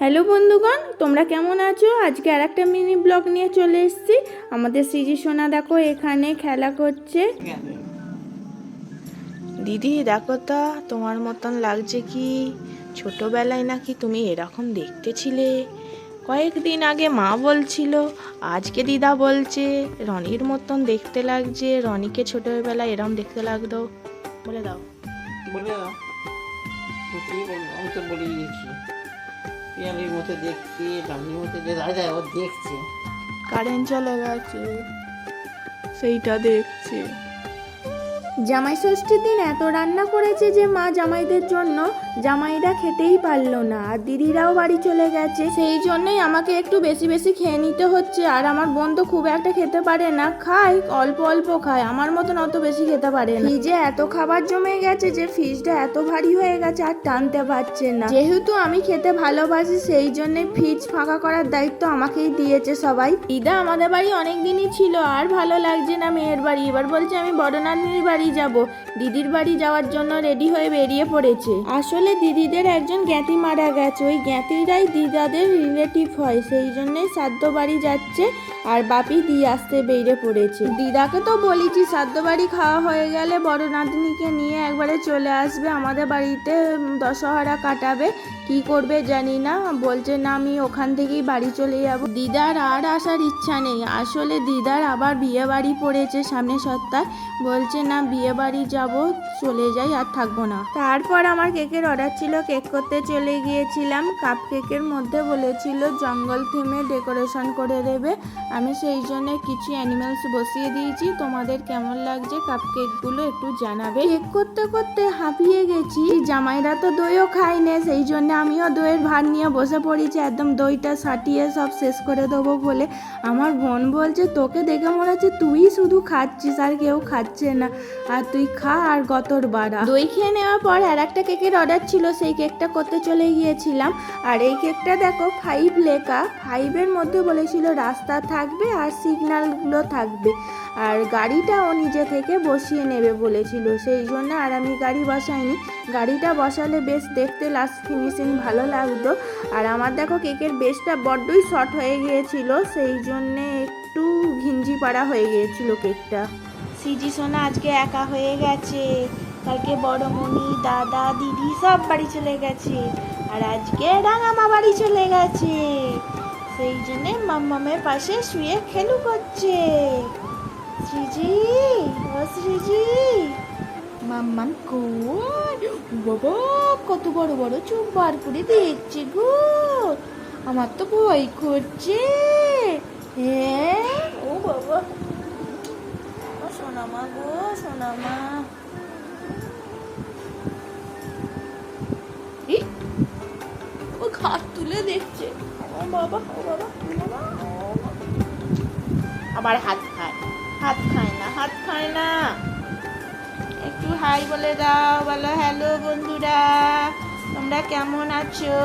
Hello বন্ধুগণ তোমরা কেমন আছো? আজকে আর একটা মিনি ব্লগ নিয়ে চলে এসেছি। আমাদের সৃজি সোনা দেখো এখানে খেলা করছে। দিদি দেখো তো তোমার মতন লাগছে কি? ছোটবেলায় নাকি তুমি এরকম দেখতে ছিলে কয়েকদিন আগে মা বলছিল আজকে দিদা বলছে রনির মতন দেখতে লাগছে রনিকে ছোটবেলায় এরম দেখতে লাগতো। বলে দাও। বলে দাও। বলে পিয়ালির মতো দেখছি লামির মতো দাদা ও দেখছে। কারেন্ট চলে গেছে সেইটা দেখছে। জামাই ষষ্ঠীর দিন এত রান্না করেছে যে মা জামাইদের জন্য জামাইরা খেতেই পারল না আর দিদিরাও বাড়ি চলে গেছে। সেই জন্যই আমাকে একটু বেশি বেশি খেয়ে নিতে হচ্ছে আর আমার বোন তো খুব একটা খেতে পারে না। খায় অল্প অল্প খায় আমার মতন অত বেশি খেতে পারে না। ফ্রিজে এত খাবার জমে গেছে যে ফ্রিজটা এত ভারী হয়ে গেছে আর টানতে পারছে না। যেহেতু আমি খেতে ভালোবাসি সেই জন্য ফ্রিজ ফাঁকা করার দায়িত্ব আমাকেই দিয়েছে সবাই। দিদা আমাদের বাড়ি অনেক দিনই ছিল আর ভালো লাগছে না মেয়ের বাড়ি। এবার বলছে আমি বড় নাতনির বাড়ি যাব। দিদির বাড়ি যাওয়ার জন্য রেডি হয়ে বেরিয়ে পড়েছে। আসলে দিদিদের একজন জ্ঞাতি মারা গেছে। ওই জ্ঞাতিরাই দিদাদের রিলেটিভ হয়। সেই জন্যই শ্রাদ্ধ বাড়ি যাচ্ছে আর বাপি দিয়ে আসতে বেরিয়ে পড়েছে। দিদাকে তো বলেছি শ্রাদ্ধ বাড়ি খাওয়া হয়ে গেলে বড় নাতনিকে নিয়ে একবারে চলে আসবে। আমাদের বাড়িতে দশহরা কাটাবে। কি করবে জানি না। বলছে, না, আমি ওখান থেকেই বাড়ি চলে যাব। দিদার আর আসার ইচ্ছা নেই। আসলে দিদার আবার বিয়ে বাড়ি পড়েছে সামনে সপ্তাহে। বলছে, না বিয়ে বাড়ি যাব, চলে যাই আর থাকব না। তারপর আমার কেকের অর্ডার ছিল, কেক করতে চলে গিয়েছিলাম। কাপ কেকের মধ্যে বলেছিল, জঙ্গল থিমে ডেকোরেশন করে দেবে। আমি সেই জন্য কিছু অ্যানিমেলস বসিয়ে দিয়েছি। তোমাদের কেমন লাগছে কাপ কেকগুলো একটু জানাবে। কেক করতে করতে হাঁপিয়ে গেছি। জামাইরা তো দইও খায় না সেই জন্য আমিও দইয়ের ভার নিয়ে বসে পড়েছি। একদম দইটা সাটিয়ে সব শেষ করে দেবো বলে আমার বোন বলছে, তোকে দেখে মনে হচ্ছে তুই শুধু খাচ্ছিস আর কেউ খাচ্ছে না। আর তুই খা আর গতর বাড়া। দই খেয়ে নেওয়ার পর আর একটা কেকের অর্ডার ছিল, সেই কেকটা করতে চলে গিয়েছিলাম। আর এই কেকটা দেখো ফাইভ লেখা। ফাইভের মধ্যে বলেছিল রাস্তা থাকবে আর সিগন্যালগুলো থাকবে। আর গাড়িটা ও নিজে থেকে বসিয়ে নেবে বলেছিল। সেই জন্য আর আমি গাড়ি বসাইনি। গাড়িটা বসালে বেশ দেখতে লাস্ট ফিনিশিং ভালো লাগতো। আর আমার দেখো কেকের বেসটা বড্ডই শর্ট হয়ে গিয়েছিল। সেই জন্যে একটু ঘিঞ্জি পাড়া হয়ে গিয়েছিল কেকটা। সিজি সোনা আজকে একা হয়ে গেছে। কালকে বড় মনি দাদা, দিদি সব বাড়ি চলে গেছে। আর আজকে রাঙামা বাড়ি চলে গেছে। সেই জন্যে মাম্মামের পাশে শুয়ে খেলু করছে। শ্রীজি, ও শ্রীজি। মাম্মাম কই? বাবা কত বড় বড় চোখ বার করে দেখছে গো। আমার তো ভয় করছে। হ্যাঁ? ও বাবা। সোনামা গো সোনামা ও হাত তুলে দেখছে ও বাবা, ও বাবা। আবার হাত খায় হাত খায় না হাত খায় না একটু হাই বলে দাও বলো হ্যালো বন্ধুরা তোমরা কেমন আছো